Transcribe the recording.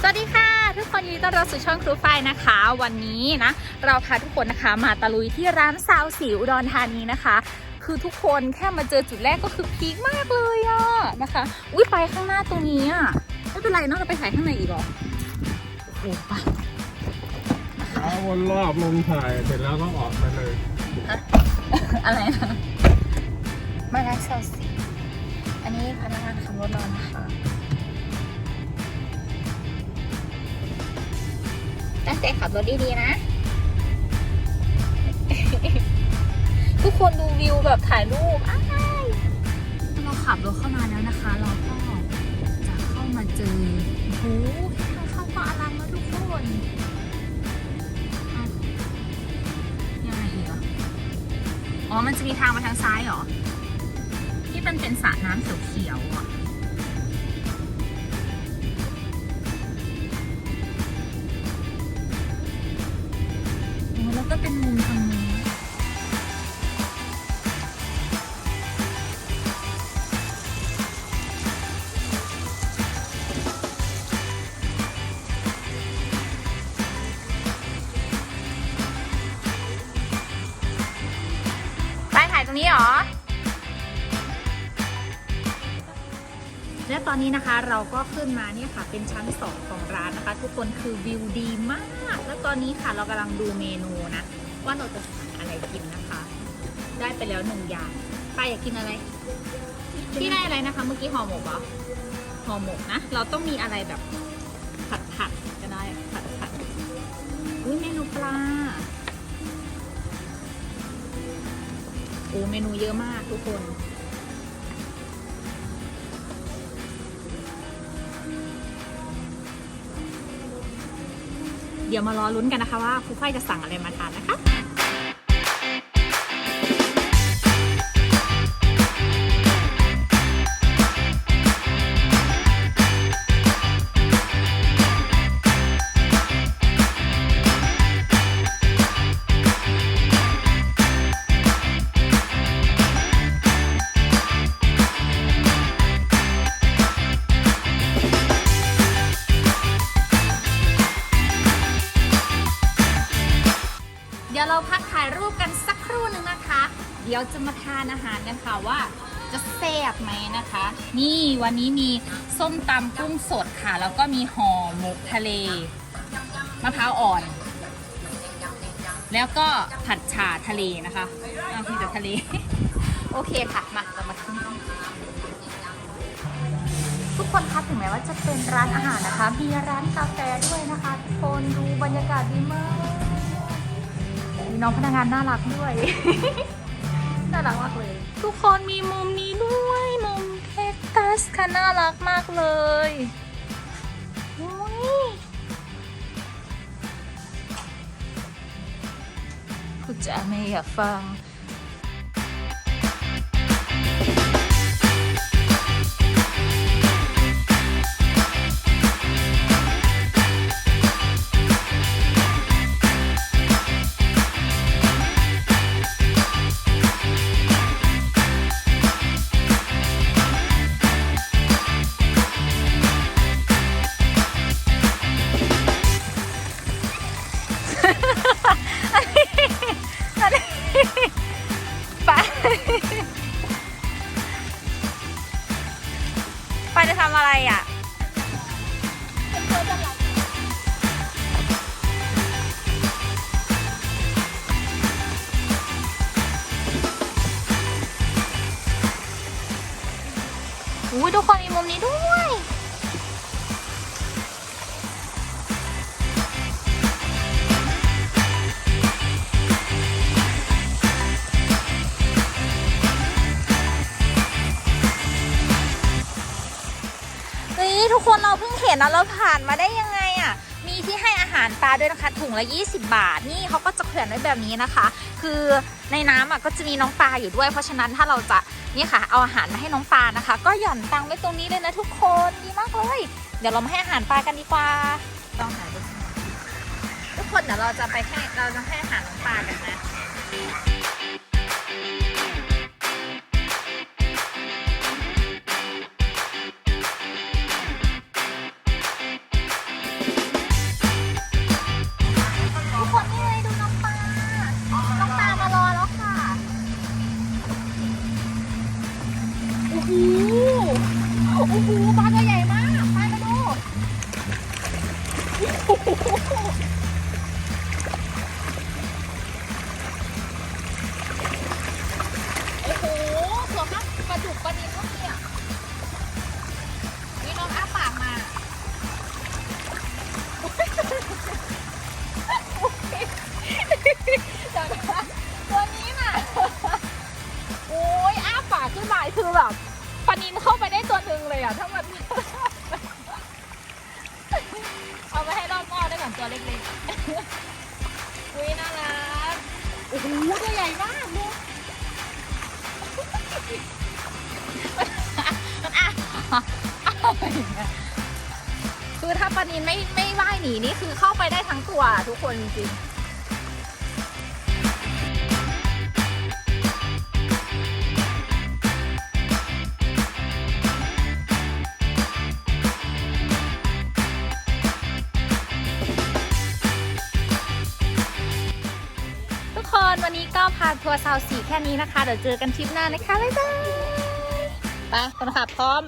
สวัสดีค่ะทุกคนยินดีต้อนรับสู่ช่องครูฝ้ายนะคะ วันนี้นะเราพาทุกคนนะคะมาตะลุยที่ร้านซาวสิวอุดรธานีนะคะ คือทุกคนแค่มาเจอจุดแรกก็คือพีคมากเลยอะนะคะ อุ้ยไปข้างหน้าตรงนี้อะไม่เป็นไรเนาะเราไปถ่ายข้างในอีกเหรอโอ้โหไปเอาวนรอบลงถ่ายเสร็จแล้วก็ออกไปเลยอะไรนะมาร้านซาวสิวอันนี้พนักงานขับรถเรานะคะ ตั้งใจขับรถดีๆนะ ทุกคนดูวิวแบบถ่ายรูปอ้ายเราขับรถเข้ามาแล้วนะคะ เราก็จะเข้ามาเจอโอ้โหทางเข้าก็อลังแล้วทุกคนยังไงอีกอะอ๋อ มันจะมีทางมาทางซ้ายเหรอ ที่มันเป็นสระน้ำเขียวๆอะ ก็เป็นมุมทางนี้ ไปถ่ายตรงนี้เหรอ และตอนนี้นะคะเราก็ขึ้นมาเนี่ยค่ะเป็นชั้น 2 ของร้านนะคะ ทุกคนคือวิวดีมาก แล้วตอนนี้ค่ะเรากำลังดูเมนูนะ ว่าเราจะสั่งอะไรกินนะคะ ได้ไปแล้วหนึ่งอย่างป้าอยากกินอะไรพี่ได้อะไรนะคะ เมื่อกี้ห่อหมกเหรอห่อหมกนะ เราต้องมีอะไรแบบผัดผัดก็ได้ผัดผัดอุ้ยเมนูปลาโอ้เมนูเยอะมากทุกคน ดี๋ยวมารอลุ้นกันนะคะว่าครูฝ้ายจะสั่งอะไรมาทานนะคะ เดี๋ยวจะมาทานอาหารกันค่ะว่าจะแซ่บไหมนะคะ นี่วันนี้มีส้มตำกุ้งสดค่ะ แล้วก็มีห่อหมกทะเลมะพร้าวอ่อน แล้วก็ผัดฉ่าทะเลนะคะอ้าวมีแต่ทะเล โอเคค่ะ มาเรามาขึ้นทุกคนคะถึงแม้ว่าจะเป็นร้านอาหารนะคะ มีร้านกาแฟด้วยนะคะทุกคนดูบรรยากาศดีมากมีน้องพนักงานน่ารักด้วย รักมากเลย ทุกคนมีมุมนี้ด้วยมุมแคคตัสค่ะน่ารักมากเลยโอ้ยคุณจะไม่อยากฟังำอะไรอะอุ้ยทุกคนมีมุมนี้ด้วย คนเราเพิ่งเห็นนะเราผ่านมาได้ยังไงอะ่ะมีที่ให้อาหารปลาด้วยนะคะถุงละ 20 บาท นี่เขาก็จะแขวนไว้แบบนี้นะคะ คือในน้ำอะก็จะมีน้องปลาอยู่ด้วย เพราะฉะนั้นถ้าเราจะนี่ค่ะ เอาอาหารมาให้น้องปลานะคะ ก็หย่อนตังไว้ตรงนี้เลยนะทุกคนดีมากเลยเดี๋ยวเรามาให้อาหารปลากันดีกว่าต้องหาดูทุกคนเดี๋ยวเราจะไปให้เราจะให้อาหารน้องปลากันนะ โอ้โหปลาตัวใหญ่มากปลามาดูโอ้โหสวยมากประดุกประดิบพวกนี้อะนี่น้องอ้าปากมาแต่ว่าตัวนี้น่ะโอ้ยอ้าปากขึ้นมาคือแบบ ปนินเข้าไปได้ตัวหนึ่งเลยอะถ้ามัน เอาไปให้รอบหม้อได้แบบตัวเล็กๆอุ้ยน่ารักโอ้โหตัวใหญ่มากดูคือถ้าปนินไม่ไม่ว่ายหนีนี่คือเข้าไปได้ทั้งตัวทุกคนจริง ทัวร์ซาวสีแค่นี้นะคะ เดี๋ยวเจอกันทริปหน้านะคะบ๊ายบายไปคนขับพร้อม